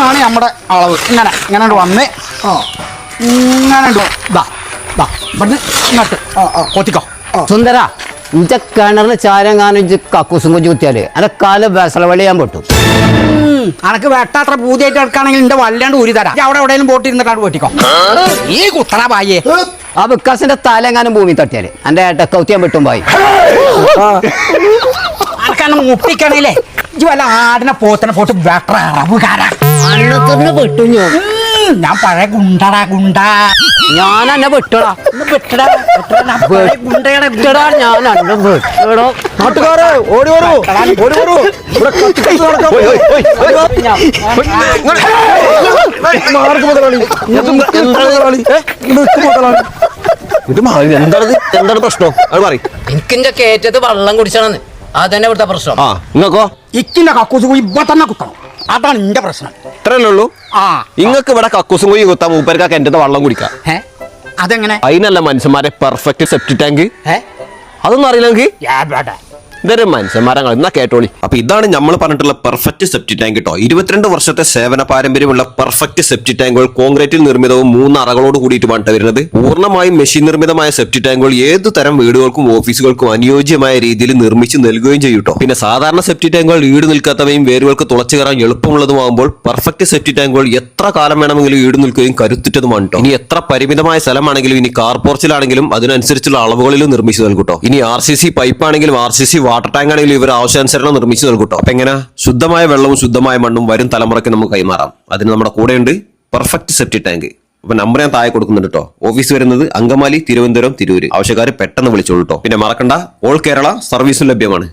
ഇതാണ് നമ്മുടെ അളവ്. ഇങ്ങനെ ഇങ്ങനെ വന്ന്. ഇങ്ങനെ ഇവിടുന്ന് ഇങ്ങോട്ട്. കൊത്തിക്കോ. സുന്ദര ഇഞ്ച കിണറിന് കാണും ഇഞ്ച് കക്കൂസും കൊഞ്ചു കുത്തിയാൽ. അന്റെ കാൽ ബസളവള്ളി ഞാൻ പൊട്ടും. അനക്ക് വെട്ടാത്ര പൂതിയായിട്ട് എടുക്കാണെങ്കിൽ എന്റെ വല്ലാണ്ട് ഊരി തരാം. അവിടെ എവിടെയും ബോട്ട് പൊട്ടിക്കോ ഈ കുത്തറ പായേ ആ വിക്കാസിന്റെ തലങ്ങാനും ഭൂമി തട്ടിയാൽ. എന്റെ ഏട്ട കൗത്തിയാൻ പെട്ടും പോയി അനക്കാണ് മുട്ടിക്കണേലേ. ഇജ്ജ് വല്ല ആടിനെ പോത്തനെ പോട്ട് വെട്ടറ അറവുകാരാ. അന്നത്തിന് വെട്ടും ഞാൻ ഞാൻ പഴയ ഗുണ്ടടാ ഗുണ്ട. ഞാൻ എന്നെ വെട്ടടാ വെട്ടടാ, വെട്ടടാ, ഞാൻ പഴയ ഗുണ്ടയുടെ വെട്ടടാ ഞാൻ എന്നെ വെട്ടടോ. നാട്ടുകാരെ ഓടി വരൂ. ഓടി വരൂ. ഇത് മാറി എന്താണത് എന്താണ് പ്രശ്നം? അത് പറയും എനിക്കിന്റെ കേറ്റത്ത് വെള്ളം കുടിച്ചാണെന്ന്. അതന്നെ ഇവിടുത്തെ പ്രശ്നം. ആ നിങ്ങൾക്കോ ഇക്കിന്റെ കക്കൂസ് പോയി ഇപ്പൊ തന്നെ കുത്തണം. അതാണ് എന്റെ പ്രശ്നം. ഇത്രയല്ലേ ഉള്ളൂ? ആ. നിങ്ങൾക്ക് ഇവിടെ കക്കൂസും കുഴി കുത്താം മൂപ്പർക്കൊക്കെ എന്റെ വെള്ളം കുടിക്കാം. ഏ അതെങ്ങനെ? അതിനല്ല മനുഷ്യന്മാരെ പെർഫെക്റ്റ് സെപ്റ്റി ടാങ്ക് ഏ അതൊന്നും അറിയില്ല നിങ്ങൾക്ക് ഇതൊരു മനുഷ്യന്മാരങ്ങൾ എന്നാ കേട്ടോളി. അപ്പൊ ഇതാണ് നമ്മൾ പറഞ്ഞിട്ടുള്ള പെർഫെക്റ്റ് സെപ്റ്റി ടാങ്ക് കേട്ടോ ഇരുപത്തിരണ്ട് വർഷത്തെ സേവന പാരമ്പര്യമുള്ള പെർഫെക്റ്റ് സെപ്റ്റി ടാങ്കുകൾ കോൺക്രീറ്റിൽ നിർമ്മിതവും മൂന്ന് അറകളോട് കൂടിയിട്ടുമാണ് വരുന്നത്. പൂർണമായും മെഷീൻ നിർമ്മിതമായ സെപ്റ്റി ടാങ്കുകൾ ഏത് തരം വീടുകൾക്കും ഓഫീസുകൾക്കും അനുയോജ്യമായ രീതിയിൽ നിർമ്മിച്ച് നൽകുകയും ചെയ്യും കേട്ടോ പിന്നെ സാധാരണ സെപ്റ്റി ടാങ്കുകൾ ഈട് നിൽക്കാത്തവയും വേരുകൾക്ക് തുളച്ചു കയറാൻ എളുപ്പമുള്ളതുമാകുമ്പോൾ പെർഫെക്റ്റ് സെപ്റ്റി ടാങ്കുകൾ എത്ര കാലം വേണമെങ്കിലും ഈട് നിൽക്കുകയും കരുത്തുറ്റതുമാണ് കേട്ടോ ഇനി എത്ര പരിമിതമായ സ്ഥലമാണെങ്കിലും ഇനി കാർ പോർച്ചിലാണെങ്കിലും അതിനനുസരിച്ചുള്ള അളവുകളിലും നിർമ്മിച്ചു നൽകും കേട്ടോ ഇനി ആർ സി സി പൈപ്പ് ആണെങ്കിലും R C C water tank ആണെങ്കിലും ഇവർ ആവശ്യാനുസരണം നിർമ്മിച്ചു നൽകും കേട്ടോ അപ്പൊ എങ്ങനെ? ശുദ്ധമായ വെള്ളവും ശുദ്ധമായ മണ്ണും വരും തലമുറയ്ക്ക് നമുക്ക് കൈമാറാം. അതിന് നമ്മുടെ കൂടെയുണ്ട് പെർഫെക്റ്റ് സെപ്റ്റി ടാങ്ക്. അപ്പൊ നമ്പർ ഞാൻ താഴെ കൊടുക്കുന്നുണ്ട് കേട്ടോ ഓഫീസ് വരുന്നത് അങ്കമാലി തിരുവനന്തപുരം തിരൂര്. ആവശ്യക്കാർ പെട്ടെന്ന് വിളിച്ചോളൂ കേട്ടോ പിന്നെ മറക്കണ്ട ഓൾ കേരള സർവീസും ലഭ്യമാണ്.